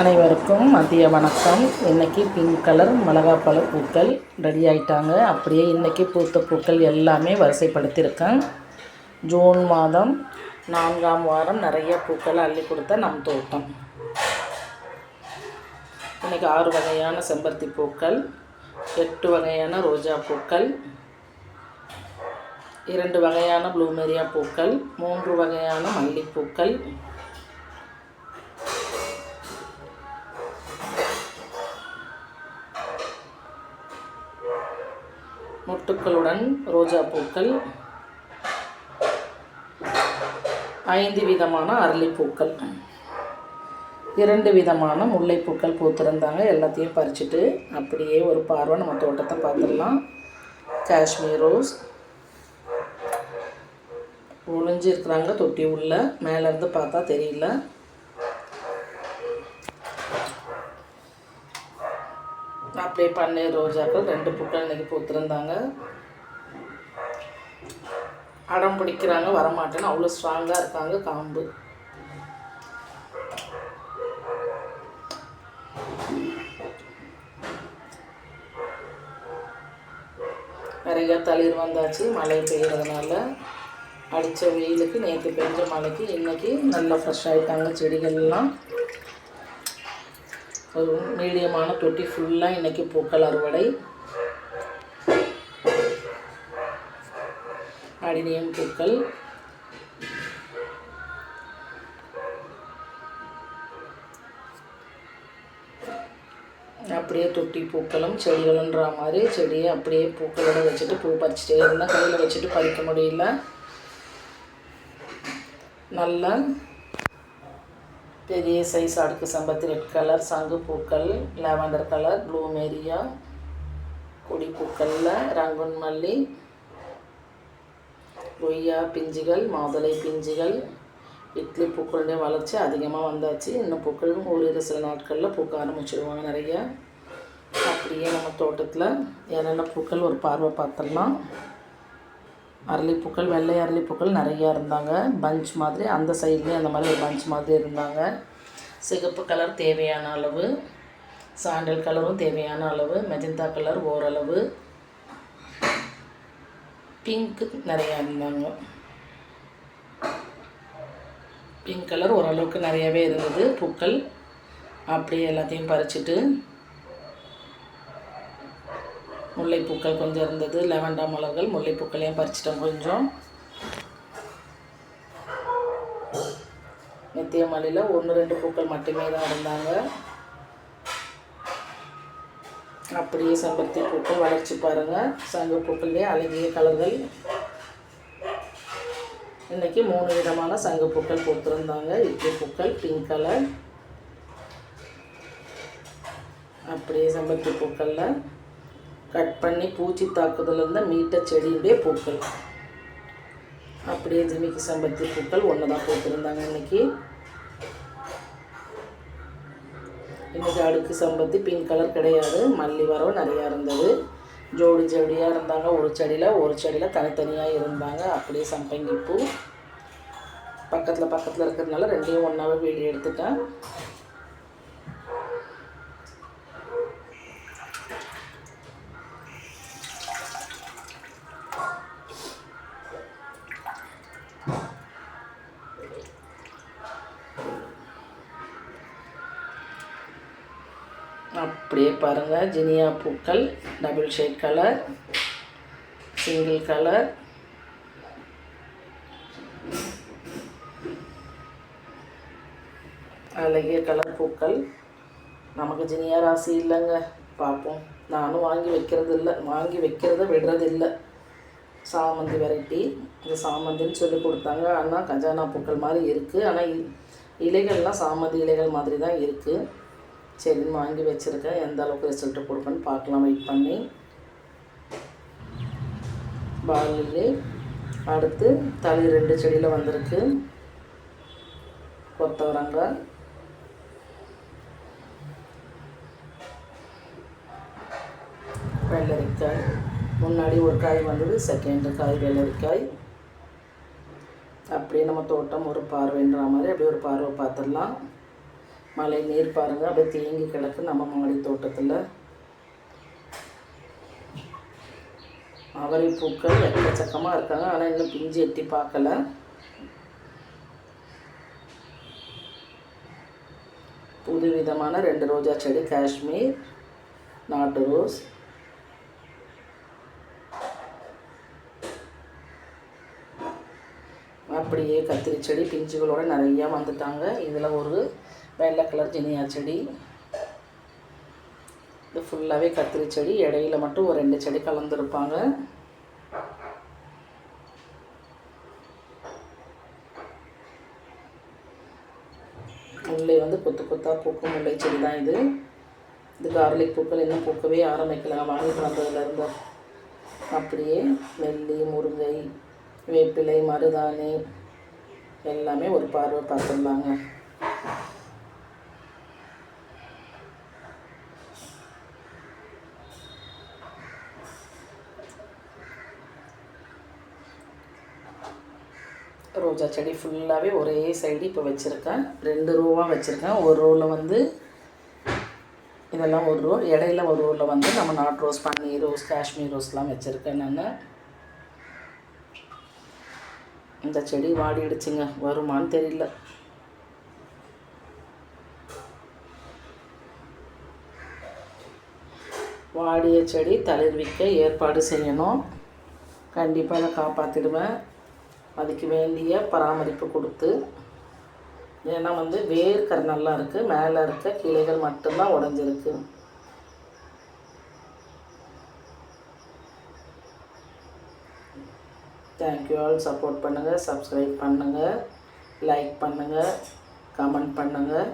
அனைவருக்கும் மதிய வணக்கம். இன்றைக்கி பிங்க் கலர் மிளகாப்பழ பூக்கள் ரெடி ஆகிட்டாங்க அப்படியே இன்றைக்கி பூத்த பூக்கள் எல்லாமே வரிசைப்படுத்தியிருக்கேன். ஜூன் மாதம் நான்காம் வாரம் நிறைய பூக்கள் அள்ளி கொடுத்த நம் தோட்டம். இன்றைக்கி ஆறு வகையான செம்பருத்தி பூக்கள் எட்டு வகையான ரோஜா பூக்கள் இரண்டு வகையான ப்ளூமெரியா பூக்கள் மூன்று வகையான மல்லிகைப்பூக்கள் பூக்களுடன் ரோஜா பூக்கள். ஐந்து விதமான அரளிப்பூக்கள் இரண்டு விதமான முல்லைப்பூக்கள் பூத்திருந்தாங்க. எல்லாத்தையும் பறிச்சுட்டு அப்படியே ஒரு பார்வை நம்ம தோட்டத்தை பார்த்துடலாம். காஷ்மீர் ரோஸ். ஒளிஞ்சிருக்கிறாங்க தொட்டி உள்ள. மேலேருந்து பார்த்தா தெரியல. அப்படியே பன்னீர் ரோஜாக்கள் ரெண்டு பூக்கள் இன்றைக்கி பூத்திருந்தாங்க. அடம் பிடிக்கிறாங்க வரமாட்டேன்னு அவ்வளோ ஸ்ட்ராங்காக இருக்காங்க காம்பு. நிறைய தளிர் வந்தாச்சு மழை பெய்கிறதுனால அடித்த வெயிலுக்கு நேற்று பெஞ்ச மழைக்கு இன்றைக்கி நல்லா ஃப்ரெஷ் ஆகிட்டாங்க செடிகள்லாம். ஒரு மீடியமான தொட்டி ஃபுல்லாக இன்றைக்கி பூக்கள் அறுவடை. அடினியம் பூக்கள். அப்படியே தொட்டி பூக்களும் செடிகளுன்ற மாதிரி செடியை அப்படியே பூக்களோட வச்சுட்டு பூ பறிச்சுட்டே இருந்தால் கையில் வச்சுட்டு பறிக்க முடியல. நல்லா பெரிய சைஸ் அடுக்கு சம்பத்தி ரெட் கலர் சங்கு பூக்கள் லாவெண்டர் கலர் ப்ளூமேரியா கொடி பூக்களில் ரங்குன் மல்லி கொய்யா பிஞ்சுகள் மாதுளை பிஞ்சுகள் இட்லி பூக்களுடைய வளர்ச்சி அதிகமாக வந்தாச்சு. இன்னும் பூக்களும் ஒரு சில நாட்களில் பூக்க ஆரம்பிச்சிடுவாங்க நிறைய. அப்படியே நம்ம தோட்டத்தில் என்னென்ன பூக்கள் ஒரு பார்வை பார்த்துடலாம். அரளிப்பூக்கள் வெள்ளை அரளிப்பூக்கள் நிறையா இருந்தாங்க. பஞ்ச் மாதிரி அந்த சைட்லேயும் அந்த மாதிரி ஒரு பஞ்ச் மாதிரி இருந்தாங்க. சிகப்பு கலர் தேவையான அளவு சாண்டல் கலரும் தேவையான அளவு மெஜந்தா கலர் ஓரளவு. பிங்க்கு நிறையா இருந்தாங்க. பிங்க் கலர் ஓரளவுக்கு நிறையாவே இருந்தது. பூக்கள் அப்படியே எல்லாத்தையும் பறிச்சுட்டு முல்லைப்பூக்கள் கொஞ்சம் இருந்தது. லெவண்டா மலர்கள் முல்லைப்பூக்களையும் பறிச்சிட்டோம் கொஞ்சம். நித்திய மலையில் ஒன்று ரெண்டு பூக்கள் மட்டுமே தான் இருந்தாங்க. அப்படியே செம்பருத்தி பூக்கள் வளர்ச்சி பாருங்கள் சங்க பூக்கள்லேயே அழகிய கலர்கள். இன்றைக்கி மூணு விதமான சங்கப்பூக்கள் பூக்கள் பூத்திருந்தாங்க இட்லி பூக்கள் பிங்க் கலர் அப்படியே செம்பருத்தி பூக்களில் கட் பண்ணி பூச்சி தாக்குதலிருந்து மீட்ட செடியுடைய பூக்கள். அப்படியே ஜிமிக்கு செம்பருத்தி பூக்கள் ஒன்று தான் கொடுத்துருந்தாங்க இன்றைக்கி இன்றைக்கி அடுக்கு சம்பத்தி பிங்க் கலர் கிடையாது. மல்லி வரவு நிறையா இருந்தது. ஜோடி ஜோடியாக இருந்தாங்க. ஒரு செடியில் ஒரு செடியில் தனித்தனியாக இருந்தாங்க. அப்படியே சம்பங்கி பூ. பக்கத்தில் பக்கத்தில் இருக்கிறதுனால ரெண்டையும் ஒன்றாவே வீடியோ எடுத்துட்டேன். அப்படியே பாருங்கள் ஜினியா பூக்கள் double shade colour single colour. அழகிய கலர் பூக்கள். நமக்கு ஜினியா ராசி இல்லைங்க. பார்ப்போம். நானும் வாங்கி வைக்கிறது இல்லை வாங்கி வைக்கிறத விடுறது இல்லை சாமந்தி வெரைட்டி. இது சாமந்தின்னு சொல்லி கொடுத்தாங்க. ஆனால் கஜானா பூக்கள் மாதிரி இருக்குது ஆனால் இ- இலைகள்லாம் சாமந்தி இலைகள் மாதிரி தான் இருக்குது சரின்னு வாங்கி வச்சுருக்கேன் எந்த அளவுக்கு ரிசல்ட்டு கொடுப்பேன்னு பார்க்கலாம். வெயிட் பண்ணி. பாலிலே அடுத்து தளி ரெண்டு செடியில் வந்திருக்கு. கொத்தவரங்காய் வெள்ளரிக்காய். முன்னாடி ஒரு காய் வந்தது செகண்ட் காய் வெள்ளரிக்காய். அப்படியே நம்ம தோட்டம் ஒரு பார்வைன்ற மாதிரி அப்படியே ஒரு பார்வை பார்த்துடலாம். மழை நீர் பாருங்கள் அப்படியே தேங்கி கிடக்கு நம்ம மாடி தோட்டத்தில். அவரை பூக்கள் எக்கச்சக்கமாக இருக்காங்க ஆனால் இன்னும் பிஞ்சு எட்டி பார்க்கல. புது விதமான ரெண்டு ரோஜா செடி காஷ்மீர் நாட்டு ரோஸ். அப்படியே கத்திரி செடி பிஞ்சுகளோடு நிறையா வந்துட்டாங்க. இதில் ஒரு வெள்ளை கலர் ஜினியா செடி. இது ஃபுல்லாகவே கத்திரி செடி. இடையில மட்டும் ஒரு ரெண்டு செடி கலந்துருப்பாங்க. முல்லை வந்து கொத்து கொத்தாக பூக்கும் முல்லை செடி தான் இது. இது கார்லிக் பூக்கள் இன்னும் பூக்கவே ஆரம்பிக்கல. வாங்கிட்டு வந்ததுலேருந்து அப்படியே நெல்லி முருங்கை வேப்பிலை மருதாணி எல்லாமே ஒரு பார்வை பார்த்துடலாங்க ரோஜா செடி ஃபுல்லாகவே ஒரே சைடு இப்போ வச்சுருக்கேன். ரெண்டு ரோவாக வச்சுருக்கேன். ஒரு ரோவில் வந்து இதெல்லாம் ஒரு ரோ இடையில ஒரு ரோவில் வந்து நம்ம நாட் ரோஸ் பன்னீர் ரோஸ் காஷ்மீர் ரோஸ்லாம் வச்சுருக்கேன் நான். இந்த செடி வாடிடுச்சுங்க. வருமான்னு தெரியல. வாடிய செடி தளிர்விக்க ஏற்பாடு செய்யணும். கண்டிப்பாக அதை காப்பாற்றிடுவேன் அதுக்கு வேண்டிய பராமரிப்பு கொடுத்து ஏன்னா வந்து வேர்க்கரை நல்லா இருக்குது மேலே இருக்க கிளைகள் மட்டும்தான் உடஞ்சிருக்கு. தேங்க்யூ ஆல் சப்போர்ட் பண்ணுங்கள் சப்ஸ்கிரைப் பண்ணுங்கள் லைக் பண்ணுங்கள் கமெண்ட் பண்ணுங்கள்